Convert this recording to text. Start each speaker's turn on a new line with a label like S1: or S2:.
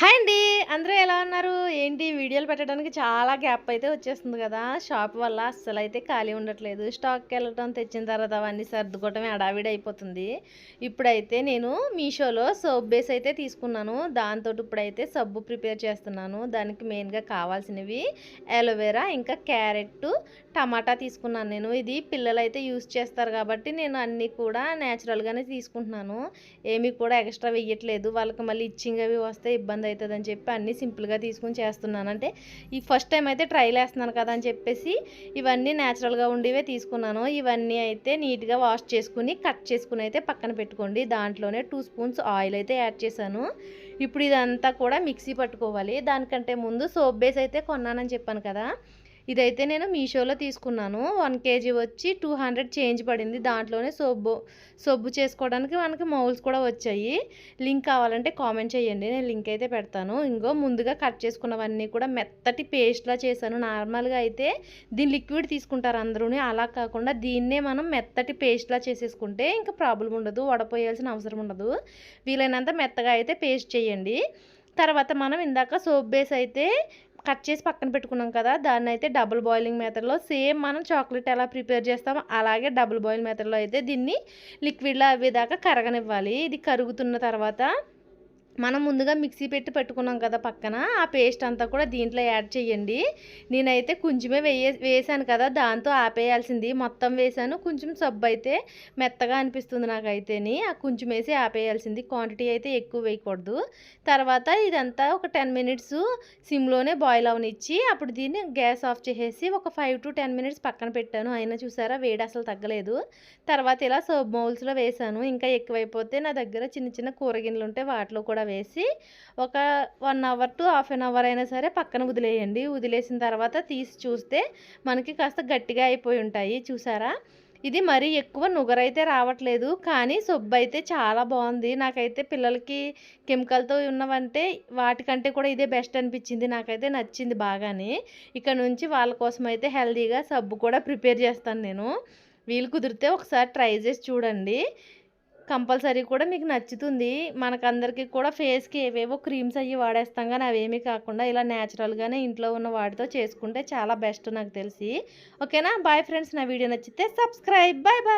S1: Hi అండి. అందరూ ఎలా ఉన్నారు? ఏంటి? వీడియోలు పెట్టడానికి చాలా గ్యాప్ అయితే వచ్చేస్తుంది కదా. షాప్ వల్ల అస్సలు అయితే ఖాళీ ఉండట్లేదు. స్టాక్కి వెళ్ళటం తెచ్చిన తర్వాత అవన్నీ సర్దుకోవటమే అడావిడి అయిపోతుంది. ఇప్పుడైతే నేను మీషోలో సోప్ బేస్ అయితే తీసుకున్నాను. దాంతో ఇప్పుడైతే సబ్బు ప్రిపేర్ చేస్తున్నాను. దానికి మెయిన్గా కావాల్సినవి అలోవెరా ఇంకా క్యారెట్ టమాటా తీసుకున్నాను నేను. ఇది పిల్లలు అయితే యూస్ చేస్తారు కాబట్టి నేను అన్నీ కూడా న్యాచురల్గానే తీసుకుంటున్నాను. ఏమీ కూడా ఎక్స్ట్రా వెయ్యట్లేదు. వాళ్ళకి మళ్ళీ ఇచ్చింగ్ అవి వస్తే ఇబ్బంది అవుతుందని చెప్పి అన్నీ సింపుల్గా తీసుకుని చేస్తున్నాను. అంటే ఈ ఫస్ట్ టైం అయితే ట్రైల్ వేస్తున్నాను కదా అని చెప్పేసి ఇవన్నీ న్యాచురల్గా ఉండేవే తీసుకున్నాను. ఇవన్నీ అయితే నీట్గా వాష్ చేసుకుని కట్ చేసుకుని అయితే పక్కన పెట్టుకోండి. దాంట్లోనే టూ స్పూన్స్ ఆయిల్ అయితే యాడ్ చేశాను. ఇప్పుడు ఇదంతా కూడా మిక్సీ పట్టుకోవాలి. దానికంటే ముందు సోప్ బేస్ అయితే కొన్నానని చెప్పాను కదా. ఇదైతే నేను మీషోలో తీసుకున్నాను. వన్ కేజీ వచ్చి టూ హండ్రెడ్ చేంజ్ పడింది. దాంట్లోనే సబ్బు సబ్బు చేసుకోవడానికి మనకి మౌల్స్ కూడా వచ్చాయి. లింక్ కావాలంటే కామెంట్ చేయండి. నేను లింక్ అయితే పెడతాను. ఇంకో ముందుగా కట్ చేసుకున్నవన్నీ కూడా మెత్తటి పేస్ట్లా చేశాను. నార్మల్గా అయితే దీని లిక్విడ్ తీసుకుంటారు అందరూ అలా కాకుండా దీన్నే మనం మెత్తటి పేస్ట్లా చేసేసుకుంటే ఇంకా ప్రాబ్లం ఉండదు. వడపోయాల్సిన అవసరం ఉండదు. వీలైనంత మెత్తగా అయితే పేస్ట్ చేయండి. తర్వాత మనం ఇందాక సోప్ బేస్ అయితే కట్ చేసి పక్కన పెట్టుకున్నాం కదా దాన్ని అయితే డబుల్ బాయిలింగ్ మెథడ్లో సేమ్ మనం చాక్లెట్ ఎలా ప్రిపేర్ చేస్తామో అలాగే డబుల్ బాయిల్ మెథడ్లో అయితే దీన్ని లిక్విడ్లో అవి దాకా కరగనివ్వాలి. ఇది కరుగుతున్న తర్వాత మనం ముందుగా మిక్సీ పెట్టి పెట్టుకున్నాం కదా పక్కన ఆ పేస్ట్ అంతా కూడా దీంట్లో యాడ్ చేయండి. నేనైతే కొంచెమే వేయ వేసాను కదా దాంతో ఆపేయాల్సింది. మొత్తం వేసాను కొంచెం సబ్బు అయితే మెత్తగా అనిపిస్తుంది నాకైతేని. ఆ కొంచెం వేసి ఆపేయాల్సింది. క్వాంటిటీ అయితే ఎక్కువ వేయకూడదు. తర్వాత ఇదంతా ఒక టెన్ మినిట్స్ సిమ్లోనే బాయిల్ అవనిచ్చి అప్పుడు దీన్ని గ్యాస్ ఆఫ్ చేసేసి ఒక ఫైవ్ టు టెన్ మినిట్స్ పక్కన పెట్టాను. అయినా చూసారా వేడి అసలు తగ్గలేదు. తర్వాత ఇలా సబ్ బౌల్స్లో వేసాను ఇంకా ఎక్కువైపోతే నా దగ్గర చిన్న చిన్న కూరగిన్నెలు ఉంటే వాటిలో కూడా వేసి ఒక one hour to half an hour అయినా సరే పక్కన వదిలేయండి. వదిలేసిన తర్వాత తీసి చూస్తే మనకి కాస్త గట్టిగా అయిపోయి ఉంటాయి. చూసారా? ఇది మరీ ఎక్కువ నుగరైతే రావట్లేదు. కానీ సొబ్బు అయితే చాలా బాగుంది. నాకైతే పిల్లలకి కెమికల్తో ఉన్నవంటే వాటికంటే కూడా ఇదే బెస్ట్ అనిపించింది. నాకైతే నచ్చింది బాగానే. ఇక్కడ నుంచి వాళ్ళ కోసం అయితే హెల్తీగా సబ్బు కూడా ప్రిపేర్ చేస్తాను నేను. వీలు కుదిరితే ఒకసారి ట్రై చేసి చూడండి. కంపల్సరీ కూడా మీకు నచ్చుతుంది. మనకందరికీ కూడా ఫేస్కి ఏవేవో క్రీమ్స్ అవి వాడేస్తాం కానీ అవేమీ కాకుండా ఇలా న్యాచురల్గానే ఇంట్లో ఉన్న వాటితో చేసుకుంటే చాలా బెస్ట్ నాకు తెలిసి. ఓకేనా? బాయ్ ఫ్రెండ్స్ నా వీడియో నచ్చితే సబ్స్క్రైబ్. Bye bye